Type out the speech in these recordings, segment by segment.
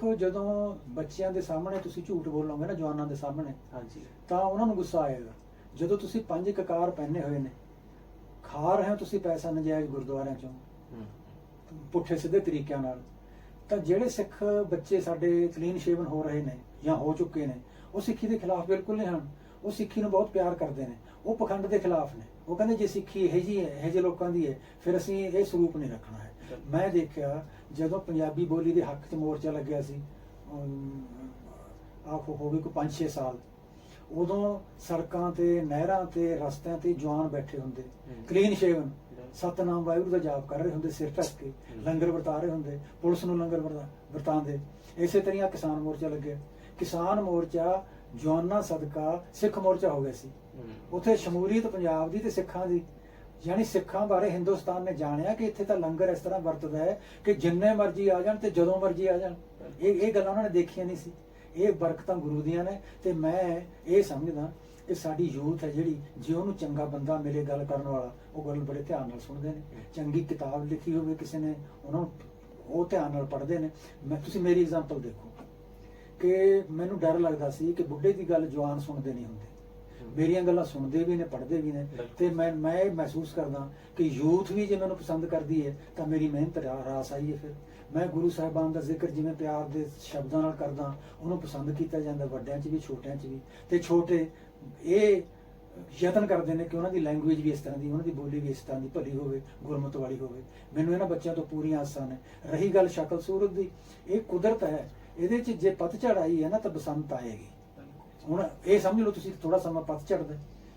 ਦੇਖੋ ਜਦੋਂ ਬੱਚਿਆਂ ਦੇ ਸਾਹਮਣੇ ਤੁਸੀਂ ਝੂਠ ਬੋਲੋਗੇ ਨਾ ਜਵਾਨਾਂ ਦੇ ਸਾਹਮਣੇ ਹਾਂਜੀ। ਤਾਂ ਉਹਨਾਂ ਨੂੰ ਗੁੱਸਾ ਆਏਗਾ। ਜਦੋਂ ਤੁਸੀਂ ਪੰਜ ਕਕਾਰ ਪਹਿਨੇ ਹੋਏ ਨੇ ਖਾ ਰਹੇ ਹੋ ਤੁਸੀਂ ਪੈਸਾ ਨਜਾਇਜ਼ ਗੁਰਦੁਆਰਿਆਂ ਚੋਂ ਪੁੱਠੇ ਸਿੱਧੇ ਤਰੀਕਿਆਂ ਨਾਲ ਤਾਂ ਜਿਹੜੇ ਸਿੱਖ ਬੱਚੇ ਸਾਡੇ ਕਲੀਨ ਸ਼ੇਵਨ ਹੋ ਰਹੇ ਨੇ ਜਾਂ ਹੋ ਚੁੱਕੇ ਨੇ ਉਹ ਸਿੱਖੀ ਦੇ ਖਿਲਾਫ ਬਿਲਕੁਲ ਨਹੀਂ ਹਨ। ਉਹ ਸਿੱਖੀ ਨੂੰ ਬਹੁਤ ਪਿਆਰ ਕਰਦੇ ਨੇ। ਉਹ ਪਖੰਡ ਦੇ ਖਿਲਾਫ ਨੇ। ਉਹ ਕਹਿੰਦੇ ਜੇ ਸਿੱਖੀ ਇਹ ਜੀ ਹੈ ਇਹ ਜਿਹੇ ਲੋਕਾਂ ਦੀ ਹੈ ਫਿਰ ਅਸੀਂ ਇਹ ਸਰੂਪ ਨਹੀਂ ਰੱਖਣਾ ਹੈ। ਮੈਂ ਦੇਖਿਆ ਜਦੋਂ ਪੰਜਾਬੀ ਬੋਲੀ ਦੇ ਹੱਕ 'ਚ ਮੋਰਚਾ ਲੱਗਿਆ ਸੀ ਆਖੋ ਹੋ ਗਏ ਕੋ 5-6 ਸਾਲ। ਉਦੋਂ ਸੜਕਾਂ ਤੇ ਨਹਿਰਾਂ ਤੇ ਰਸਤਿਆਂ ਤੇ ਜਵਾਨ ਬੈਠੇ ਹੁੰਦੇ। ਕਲੀਨ ਸ਼ੇਵਨ ਸਤਨਾਮ ਵਾਹਿਗੁਰੂ ਦਾ ਜਾਪ ਕਰ ਰਹੇ ਹੁੰਦੇ ਸਿਰ ਢੱਕ ਕੇ। ਲੰਗਰ ਵਰਤਾ ਰਹੇ ਹੁੰਦੇ। ਪੁਲਿਸ ਨੂੰ ਲੰਗਰ ਵਰਤਾ ਵਰਤਾਉਂਦੇ। ਇਸੇ ਤਰ੍ਹਾਂ ਕਿਸਾਨ ਮੋਰਚਾ ਲੱਗਿਆ। ਕਿਸਾਨ ਮੋਰਚਾ ਜਵਾਨਾਂ ਸਦਕਾ ਸਿੱਖ ਮੋਰਚਾ ਹੋ ਗਿਆ ਸੀ। ਉਥੇ ਸ਼ਮੂਲੀਅਤ ਪੰਜਾਬ ਦੀ ਤੇ ਸਿੱਖਾਂ ਦੀ। ਯਾਨੀ ਸਿੱਖਾਂ ਬਾਰੇ ਹਿੰਦੁਸਤਾਨ ਨੇ ਜਾਣਿਆ ਕਿ ਇੱਥੇ ਤਾਂ ਲੰਗਰ ਇਸ ਤਰ੍ਹਾਂ ਵਰਤਦਾ ਹੈ ਕਿ ਜਿੰਨੇ ਮਰਜ਼ੀ ਆ ਜਾਣ ਤੇ ਜਦੋਂ ਮਰਜ਼ੀ ਆ ਜਾਣ। ਇਹ ਇਹ ਗੱਲਾਂ ਉਹਨਾਂ ਨੇ ਦੇਖੀਆਂ ਨਹੀਂ ਸੀ। ਇਹ ਬਰਕਤਾਂ ਗੁਰੂ ਦੀਆਂ ਨੇ ਤੇ ਮੈਂ ਇਹ ਸਮਝਦਾ ਕਿ ਸਾਡੀ ਯੂਥ ਹੈ ਜਿਹੜੀ ਜੇ ਉਹਨੂੰ ਚੰਗਾ ਬੰਦਾ ਮਿਲੇ ਗੱਲ ਕਰਨ ਵਾਲਾ ਉਹ ਗੱਲ ਬੜੇ ਧਿਆਨ ਨਾਲ ਸੁਣਦੇ ਨੇ। ਚੰਗੀ ਕਿਤਾਬ ਲਿਖੀ ਹੋਵੇ ਕਿਸੇ ਨੇ ਉਹਨਾਂ ਨੂੰ ਉਹ ਧਿਆਨ ਨਾਲ ਪੜ੍ਹਦੇ ਨੇ। ਮੈਂ ਤੁਸੀਂ ਮੇਰੀ ਐਗਜ਼ਾਮਪਲ ਦੇਖੋ। ਕਿ ਮੈਨੂੰ ਡਰ ਲੱਗਦਾ ਸੀ ਕਿ ਬੁੱਢੇ ਦੀ ਗੱਲ ਜਵਾਨ ਸੁਣਦੇ ਨਹੀਂ ਹੁੰਦੇ। ਮੇਰੀਆਂ ਗੱਲਾਂ ਸੁਣਦੇ ਵੀ ਨੇ ਪੜ੍ਹਦੇ ਵੀ ਨੇ। ਤੇ ਮੈਂ ਮੈਂ ਇਹ ਮਹਿਸੂਸ ਕਰਦਾ ਕਿ ਯੂਥ ਵੀ ਜੇ ਮੈਨੂੰ ਪਸੰਦ ਕਰਦੀ ਹੈ ਤਾਂ ਮੇਰੀ ਮਿਹਨਤ ਰਾਸ ਆਈ ਹੈ ਫਿਰ। ਮੈਂ ਗੁਰੂ ਸਾਹਿਬਾਨ ਦਾ ਜ਼ਿਕਰ ਜਿਵੇਂ ਪਿਆਰ ਦੇ ਸ਼ਬਦਾਂ ਨਾਲ ਕਰਦਾ ਉਹਨੂੰ ਪਸੰਦ ਕੀਤਾ ਜਾਂਦਾ ਵੱਡਿਆਂ 'ਚ ਵੀ ਛੋਟਿਆਂ 'ਚ ਵੀ। ਤੇ ਛੋਟੇ ਇਹ ਯਤਨ ਕਰਦੇ ਨੇ ਕਿ ਉਹਨਾਂ ਦੀ ਲੈਂਗੁਏਜ ਵੀ ਇਸ ਤਰ੍ਹਾਂ ਦੀ ਉਹਨਾਂ ਦੀ ਬੋਲੀ ਵੀ ਇਸ ਤਰ੍ਹਾਂ ਦੀ ਭਲੀ ਹੋਵੇ ਗੁਰਮਤ ਵਾਲੀ ਹੋਵੇ। ਮੈਨੂੰ ਇਹਨਾਂ ਬੱਚਿਆਂ ਤੋਂ ਪੂਰੀਆਂ ਆਸਾਂ ਨੇ। ਰਹੀ ਗੱਲ ਸ਼ਕਲ ਸੂਰਤ ਦੀ ਇਹ ਕੁਦਰਤ ਹੈ ਇਹਦੇ 'ਚ ਜੇ ਪਤਝੜ ਆਈ ਹੈ ਨਾ ਤਾਂ ਬਸੰਤ ਆਏਗੀ। ਹੁਣ ਇਹ ਸਮਝ ਲਓ ਤੁਸੀਂ ਥੋੜਾ ਸਮਾਂ ਪਤਝੜ ਦਾ।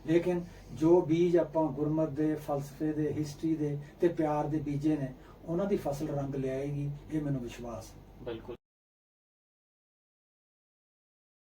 ਲੇਕਿਨ ਜੋ ਬੀਜ ਆਪਾਂ ਗੁਰਮਤ ਦੇ, ਫਲਸਫੇ ਦੇ, ਹਿਸਟਰੀ ਦੇ ਤੇ ਪਿਆਰ ਦੇ ਬੀਜੇ ਨੇ, ਉਹਨਾਂ ਦੀ ਫਸਲ ਰੰਗ ਲਿਆਏਗੀ, ਇਹ ਮੈਨੂੰ ਵਿਸ਼ਵਾਸ ਹੈ। ਬਿਲਕੁਲ।